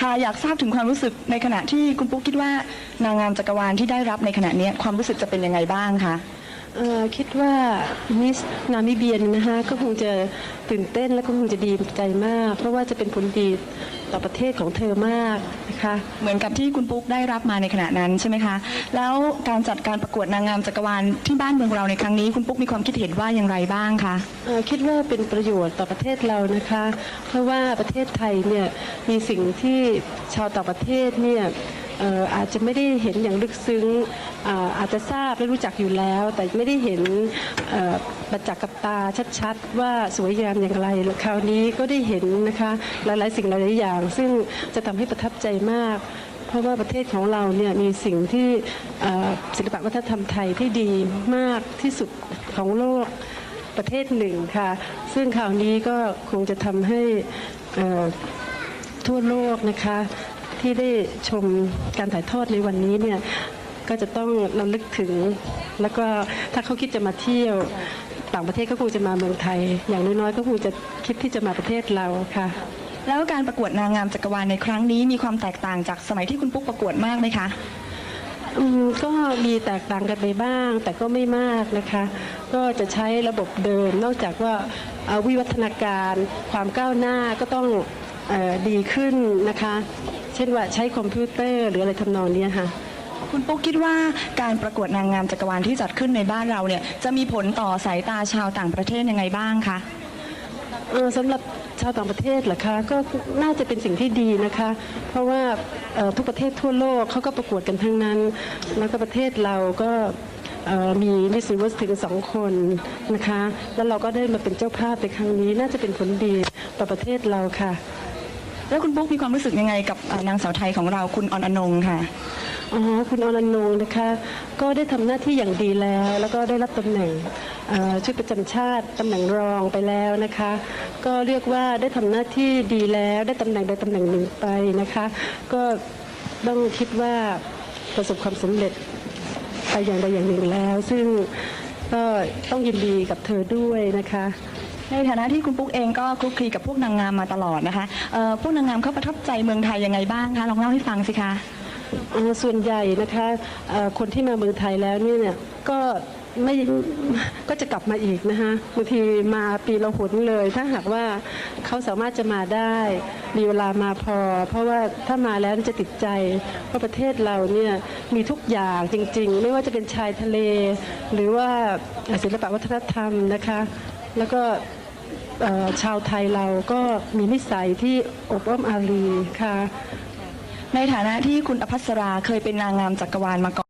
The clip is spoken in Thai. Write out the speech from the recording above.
ค่ะอยากทราบถึงความรู้สึกในขณะที่คุณปุ๊กคิดว่านางงามจักรวาลที่ได้รับในขณะเนี้ยความรู้สึกจะเป็นยังไงบ้างคะเอ่อคิดว่ามิสนามิเบียนนะคะก็คงจะตื่นเต้นและก็คงจะดีใจมาก เพราะว่าจะเป็นผลดี ต่อประเทศของเธอมากนะคะเหมือนกับที่คุณปุ๊กได้รับมาในขณะนั้นใช่ไหมคะ แล้วการจัดการประกวดนางงามจักรวาลที่บ้านเมืองเราในครั้งนี้คุณปุ๊กมีความคิดเห็นว่าอย่างไรบ้างคะเอ่อคิดว่าเป็นประโยชน์ต่อประเทศเรานะคะ เพราะว่าประเทศไทยเนี่ยมีสิ่งที่ชาวต่างประเทศเนี่ยเอาจจะไม่ได้เห็นอย่างลึกซึ้งอาอาจจะทราบและรู้จักอยู่แล้ว แต่ไม่ได้เห็นประจักษ์กับตาชัดๆ ว่าสวยงามอย่างไรคราวนี้ก็ได้เห็นนะคะหลายๆสิ่งหลายๆอย่าง ซึ่งจะทำให้ประทับใจมากเพราะว่าประเทศของเราเนี่ยมีสิ่งที่ศิลปวัฒนธรรมไทยที่ดีมากที่สุดของโลกประเทศหนึ่งค่ะ ซึ่งข่าวนี้ก็คงจะทำให้ทั่วโลกนะคะ ที่ได้ชมการถ่ายทอดในวันนี้เนี่ยก็จะต้องระลึกถึง แล้วก็ถ้าเขาคิดจะมาเที่ยวต่างประเทศก็คงจะมาเมืองไทย อย่างน้อยๆก็คงจะคิดที่จะมาประเทศเราค่ะ แล้วการประกวดนางงามจักรวาลในครั้งนี้มีความแตกต่างจากสมัยที่คุณปุ๊กประกวดมากไหมคะอืมก็มีแตกต่างกันไปบ้าง แต่ก็ไม่มากนะคะ ก็จะใช้ระบบเดิม นอกจากว่าเอ่อวิวัฒนาการความก้าวหน้าก็ต้องเออ ดีขึ้นนะคะ เช่นว่าใช้คอมพิวเตอร์หรืออะไรทำนองเนี้ยค่ะ คุณปุ๊กคิดว่าการประกวดนางงามจักรวาลที่จัดขึ้นในบ้านเราเนี่ยจะมีผลต่อสายตาชาวต่างประเทศยังไงบ้างคะเอ่อสำหรับชาวต่างประเทศเหรอคะก็น่าจะเป็นสิ่งที่ดีนะคะ เพราะว่าเอ่อทุกประเทศทั่วโลกเขาก็ประกวดกันทั้งนั้น แล้วก็ประเทศเราก็เอ่อมีมิสซิเวิร์สถึงสองคนนะคะ แล้วเราก็ได้มาเป็นเจ้าภาพในครั้งนี้น่าจะเป็นผลดีต่อประเทศเราค่ะ แล้วคุณปุ๊กมีความรู้สึกยังไงกับเอ่อนางสาวไทยของเราคุณออนอนงค่ะ อ๋อคุณอรนงนะคะ ก็ได้ทำหน้าที่อย่างดีแล้ว แล้วก็ได้รับตำแหน่งเอ่อชุดประจำชาติตำแหน่งรองไปแล้วนะคะ ก็เรียกว่าได้ทำหน้าที่ดีแล้วได้ตำแหน่งใดตำแหน่งหนึ่งไปนะคะ ก็ต้องคิดว่าประสบความสำเร็จไปอย่างใดอย่างหนึ่งแล้ว ซึ่งก็ต้องยินดีกับเธอด้วยนะคะ ในฐานะที่คุณปุ๊กเองก็คลุกคลีกับพวกนางงามมาตลอดนะคะเอ่อพวกนางงามเขาประทับใจเมืองไทยยังไงบ้างคะลองเล่าให้ฟังสิคะ เอ่อส่วนใหญ่นะคะเอ่อคนที่มาเมืองไทยแล้วนี่เนี่ยก็ไม่ก็จะกลับมาอีกนะคะบางทีมาปีละหนเลย ถ้าหากว่าเขาสามารถจะมาได้ มีเวลามาพอ เพราะว่าถ้ามาแล้วจะติดใจเพราะประเทศเราเนี่ยมีทุกอย่างจริง ๆ ไม่ว่าจะเป็นชายทะเล หรือว่าศิลปวัฒนธรรมนะคะ แล้วก็ ชาวไทยเราก็มีนิสัยที่อบอ้อมอารีค่ะ ในฐานะที่คุณอภัสราเคยเป็นนางงามจักรวาลมาก่อน